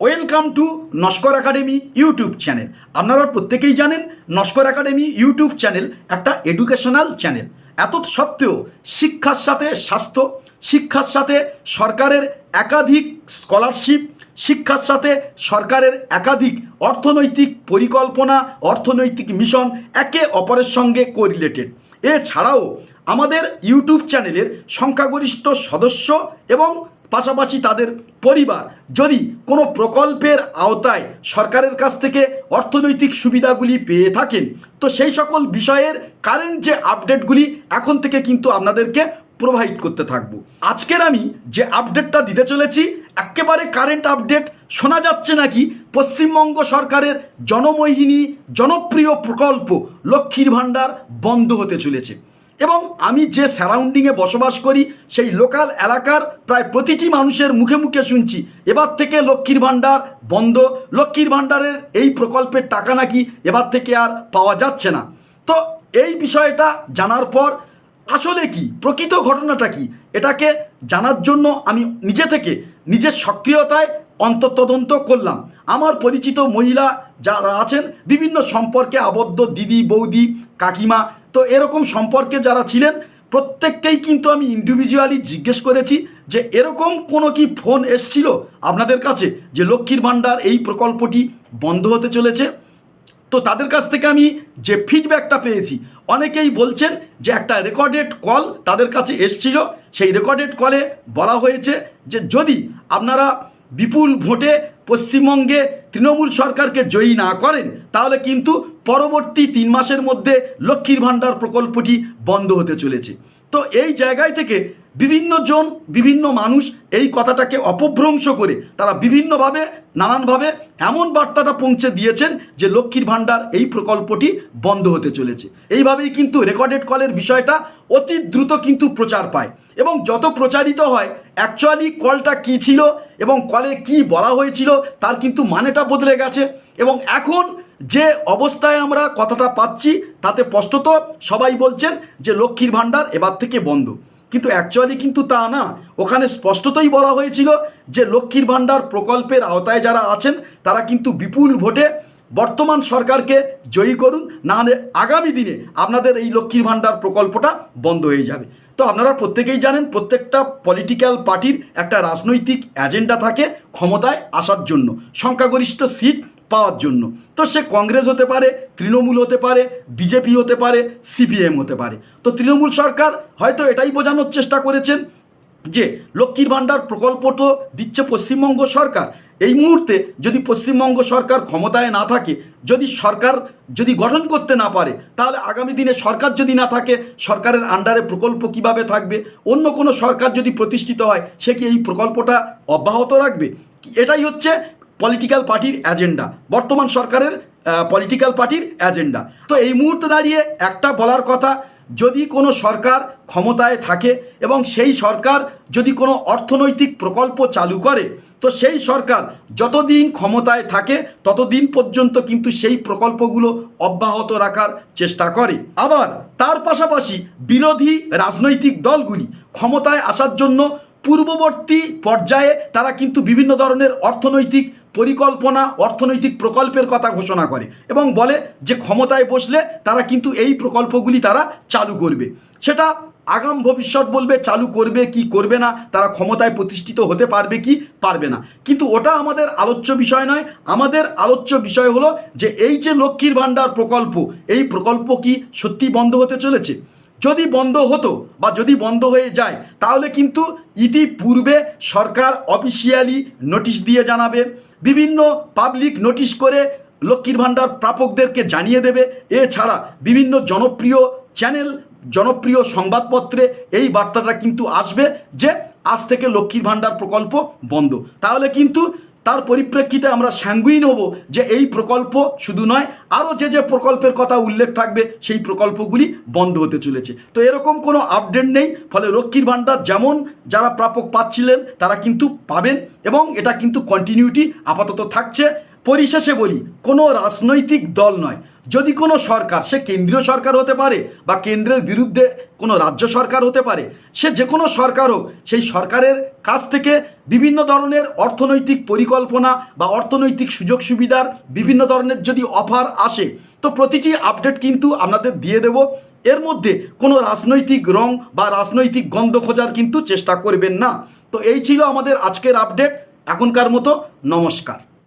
Welcome to Naskar academy YouTube channel. আপনারা প্রত্যেকেই জানেন, নস্কর একাডেমি ইউটিউব চ্যানেল একটা এডুকেশনাল চ্যানেল এত সত্ত্বেও শিক্ষার সাথে স্বাস্থ্য, শিক্ষার সাথে সরকারের একাধিক স্কলারশিপ শিক্ষার সাথে সরকারের একাধিক অর্থনৈতিক পরিকল্পনা, অর্থনৈতিক মিশন একে অপরের সঙ্গে কোরিলেটেড এছাড়াও আমাদের ইউটিউব চ্যানেলের সংখ্যাগরিষ্ঠ সদস্য এবং পাশাপাশি তাদের পরিবার যদি কোনো প্রকল্পের আওতায় সরকারের কাছ থেকে অর্থনৈতিক সুবিধাগুলি পেয়ে থাকেন, তো সেই সকল বিষয়ের কারেন্ট যে আপডেটগুলি এখন থেকে কিন্তু আপনাদেরকে প্রোভাইড করতে থাকব। আজকের আমি যে আপডেটটা দিতে চলেছি, একেবারে কারেন্ট আপডেট শোনা যাচ্ছে নাকি পশ্চিমবঙ্গ সরকারের জনমোহিনী, জনপ্রিয় প্রকল্প লক্ষ্মীর ভাণ্ডার বন্ধ হতে চলেছে। এবং আমি যে সারাউন্ডিংয়ে বসবাস করি, সেই লোকাল এলাকার প্রায় প্রতিটি মানুষের মুখে মুখে শুনছি। এবার থেকে লক্ষ্মীর ভাণ্ডার বন্ধ। লক্ষ্মীর ভাণ্ডারের এই প্রকল্পের টাকা নাকি এবার থেকে আর পাওয়া যাচ্ছে না। তো এই বিষয়টা জানার পর আসলে কি, প্রকৃত ঘটনাটা কি? এটাকে জানার জন্য আমি নিজে থেকে নিজের সক্রিয়তায় অন্তর্তদন্ত করলাম। আমার পরিচিত মহিলা যারা আছেন, বিভিন্ন সম্পর্কে আবদ্ধ দিদি, বৌদি, কাকিমা, তো এরকম সম্পর্কে যারা ছিলেন, প্রত্যেককেই কিন্তু আমি ইন্ডিভিজুয়ালি জিজ্ঞেস করেছি যে এরকম কোনো কি ফোন এসছিল আপনাদের কাছে যে লক্ষ্মীর ভাণ্ডার এই প্রকল্পটি বন্ধ হতে চলেছে? তো তাদের কাছ থেকে আমি যে ফিডব্যাকটা পেয়েছি, অনেকেই বলছেন যে একটা রেকর্ডেড কল তাদের কাছে এসছিল। সেই রেকর্ডেড কলে বলা হয়েছে যে যদি আপনারা বিপুল ভোটে পশ্চিমবঙ্গে তৃণমূল সরকারকে জয়ী না করেন, তাহলে কিন্তু পরবর্তী তিন মাসের মধ্যে লক্ষ্মীর ভাণ্ডার প্রকল্পটি বন্ধ হতে চলেছে। তো এই জায়গায় থেকে বিভিন্ন জন বিভিন্ন মানুষ এই কথাটাকে অপভ্রংশ করে তারা বিভিন্নভাবে, নানানভাবে এমন বার্তাটা পৌঁছে দিয়েছেন যে লক্ষ্মীর ভাণ্ডার এই প্রকল্পটি বন্ধ হতে চলেছে। এইভাবেই কিন্তু রেকর্ডেড কলের বিষয়টা অতি দ্রুত কিন্তু প্রচার পায় এবং যত প্রচারিত হয় অ্যাকচুয়ালি কলটা কী ছিল এবং কলে কি বলা হয়েছিল তার কিন্তু মানেটা বদলে গেছে এবং এখন যে অবস্থায় আমরা কথাটা পাচ্ছি তাতে স্পষ্টত সবাই বলছেন যে লক্ষ্মীর ভাণ্ডার এবার থেকে বন্ধ। কিন্তু অ্যাকচুয়ালি কিন্তু তা না। ওখানে স্পষ্টতই বলা হয়েছিল যে লক্ষ্মীর ভাণ্ডার প্রকল্পের আওতায় যারা আছেন, তারা কিন্তু বিপুল ভোটে বর্তমান সরকারকে জয়ী করুন, না হলে আগামী দিনে আপনাদের এই লক্ষ্মীর ভাণ্ডার প্রকল্পটা বন্ধ হয়ে যাবে। তো আপনারা প্রত্যেকেই জানেন, প্রত্যেকটা পলিটিক্যাল পার্টির একটা রাজনৈতিক এজেন্ডা থাকে ক্ষমতায় আসার জন্য। সংখ্যাগরিষ্ঠ সিট পাওয়ার জন্য। তো সে কংগ্রেস হতে পারে, তৃণমূল হতে পারে, বিজেপি হতে পারে, সিপিএম হতে পারে। তো তৃণমূল সরকার হয়তো এটাই বোঝানোর চেষ্টা করেছেন যে লক্ষ্মীর ভাণ্ডার প্রকল্প তো দিচ্ছে পশ্চিমবঙ্গ সরকার। এই মুহূর্তে যদি পশ্চিমবঙ্গ সরকার ক্ষমতায় না থাকে, যদি সরকার যদি গঠন করতে না পারে, তাহলে আগামী দিনে সরকার যদি না থাকে, সরকারের আন্ডারে প্রকল্প কীভাবে থাকবে? অন্য কোনো সরকার যদি প্রতিষ্ঠিত হয়, সে কি এই প্রকল্পটা অব্যাহত রাখবে? এটাই হচ্ছে পলিটিক্যাল পার্টির এজেন্ডা বর্তমান সরকারের পলিটিক্যাল পার্টির এজেন্ডা তো এই মুহূর্তে দাঁড়িয়ে একটা বলার কথা, যদি কোনো সরকার ক্ষমতায় থাকে এবং সেই সরকার যদি কোনো অর্থনৈতিক প্রকল্প চালু করে, তো সেই সরকার যতদিন ক্ষমতায় থাকে, ততদিন পর্যন্ত কিন্তু সেই প্রকল্পগুলো অব্যাহত রাখার চেষ্টা করে। আবার তার পাশাপাশি বিরোধী রাজনৈতিক দলগুলি ক্ষমতায় আসার জন্য পূর্ববর্তী পর্যায়ে তারা কিন্তু বিভিন্ন ধরনের অর্থনৈতিক পরিকল্পনা, অর্থনৈতিক প্রকল্পের কথা ঘোষণা করে এবং বলে যে ক্ষমতায় বসলে তারা কিন্তু এই প্রকল্পগুলি তারা চালু করবে। সেটা আগাম ভবিষ্যৎ বলবে, চালু করবে কি করবে না, তারা ক্ষমতায় প্রতিষ্ঠিত হতে পারবে কি পারবে না। কিন্তু ওটা আমাদের আলোচ্য বিষয় নয়। আমাদের আলোচ্য বিষয় হলো যে এই যে লক্ষ্মীর ভাণ্ডার প্রকল্প, এই প্রকল্প কি সত্যি বন্ধ হতে চলেছে? যদি বন্ধ হতো বা যদি বন্ধ হয়ে যায়, তাহলে কিন্তু ইতিপূর্বে সরকার অফিসিয়ালি নোটিশ দিয়ে জানাবে, বিভিন্ন পাবলিক নোটিশ করে লক্ষ্মীর ভাণ্ডার প্রাপকদেরকে জানিয়ে দেবে। এছাড়া বিভিন্ন জনপ্রিয় চ্যানেল জনপ্রিয় সংবাদপত্রে এই বার্তাটা কিন্তু আসবে যে, আজ থেকে লক্ষ্মীর ভাণ্ডার প্রকল্প বন্ধ। তাহলে কিন্তু তার পরিপ্রেক্ষিতে আমরা স্যাঙ্গুইন হব যে এই প্রকল্প শুধু নয়, আরও যে যে প্রকল্পের কথা উল্লেখ থাকবে, সেই প্রকল্পগুলি বন্ধ হতে চলেছে। তো এরকম কোনো আপডেট নেই, ফলে রক্ষীর ভাণ্ডার যেমন যারা প্রাপক পাচ্ছিলেন, তারা কিন্তু পাবেন এবং এটা কিন্তু কন্টিনিউটি আপাতত থাকছে। পরিশেষে বলি, কোনো রাজনৈতিক দল নয়। যদি কোনো সরকার, সে কেন্দ্রীয় সরকার হতে পারে বা কেন্দ্রের বিরুদ্ধে কোনো রাজ্য সরকার হতে পারে, সে যে কোনো সরকার হোক, সেই সরকারের কাছ থেকে বিভিন্ন ধরনের অর্থনৈতিক পরিকল্পনা বা অর্থনৈতিক সুযোগ সুবিধার বিভিন্ন ধরনের যদি অফার আসে, তো প্রতিটি আপডেট কিন্তু আপনাদের দিয়ে দেব। এর মধ্যে কোনো রাজনৈতিক রং বা রাজনৈতিক গন্ধ খোঁজার কিন্তু চেষ্টা করবেন না। তো এই ছিল আমাদের আজকের আপডেট। এখনকার মতো নমস্কার।